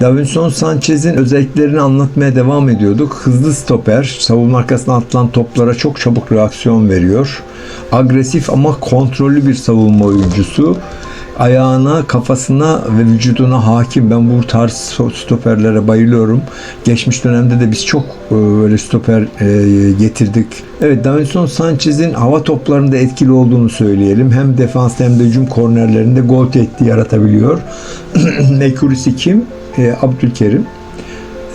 Davinson Sanchez'in özelliklerini anlatmaya devam ediyorduk. Hızlı stoper, savunma arkasına atılan toplara çok çabuk reaksiyon veriyor. Agresif ama kontrollü bir savunma oyuncusu. Ayağına, kafasına ve vücuduna hakim. Ben bu tarz stoperlere bayılıyorum. Geçmiş dönemde de biz çok e, böyle stoper e, getirdik. Evet Davinson Sanchez'in hava toplarında etkili olduğunu söyleyelim. Hem defansta hem de hücum kornerlerinde gol tehdidi yaratabiliyor. Ekurisi kim? E, Abdülkerim.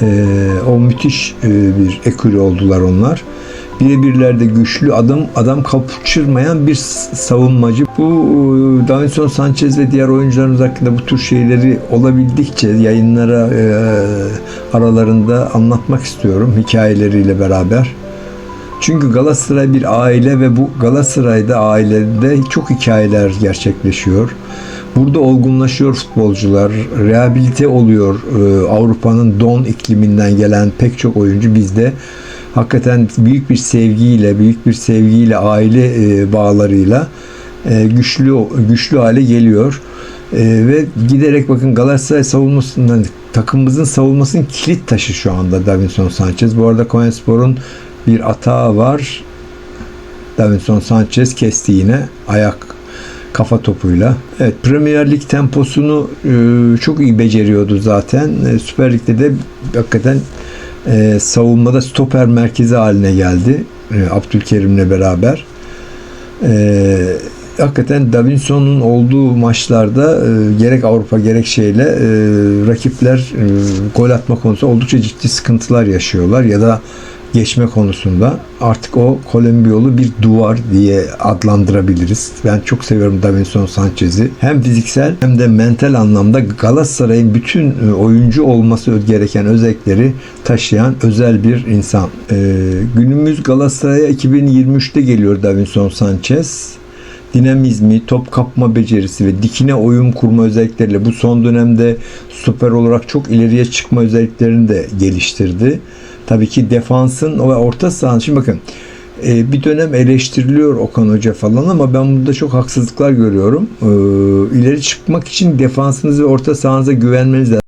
E, o müthiş e, bir ekürü oldular onlar. Birebirlerde güçlü adam adam kapışırmayan bir savunmacı. Bu e, Davinson Sanchez ve diğer oyuncularımız hakkında bu tür şeyleri olabildikçe yayınlara e, aralarında anlatmak istiyorum hikayeleriyle beraber. Çünkü Galatasaray bir aile ve bu Galatasaray'da ailede çok hikayeler gerçekleşiyor. Burada olgunlaşıyor futbolcular, rehabilite oluyor Ee, Avrupa'nın don ikliminden gelen pek çok oyuncu bizde hakikaten büyük bir sevgiyle, büyük bir sevgiyle, aile e, bağlarıyla e, güçlü güçlü hale geliyor. E, ve giderek bakın Galatasaray savunmasından takımımızın savunmasının kilit taşı şu anda Davinson Sanchez. Bu arada Konyaspor'un bir atağı var. Davinson Sanchez kesti yine ayak kafa topuyla. Evet Premier Lig temposunu e, çok iyi beceriyordu zaten. E, Süper Lig'de de hakikaten e, savunmada stoper merkezi haline geldi. E, Abdülkerim'le beraber. E, hakikaten Davinson'un olduğu maçlarda e, gerek Avrupa gerek şeyle e, rakipler e, gol atma konusunda oldukça ciddi sıkıntılar yaşıyorlar ya da geçme konusunda artık o Kolombiyolu bir duvar diye adlandırabiliriz. Ben çok seviyorum Davinson Sanchez'i. Hem fiziksel hem de mental anlamda Galatasaray'ın bütün e, oyuncu olması gereken özellikleri taşıyan özel bir insan. Ee, günümüz Galatasaray'a 2023'te geliyor Davinson Sanchez dinamizmi, top kapma becerisi ve dikine oyun kurma özellikleriyle bu son dönemde stoper olarak çok ileriye çıkma özelliklerini de geliştirdi. Tabii ki defansın ve orta sahanın. Şimdi bakın e, bir dönem eleştiriliyor Okan Hoca falan ama ben burada çok haksızlıklar görüyorum. E, ileri çıkmak için defansınız ve orta sahanıza güvenmeniz lazım.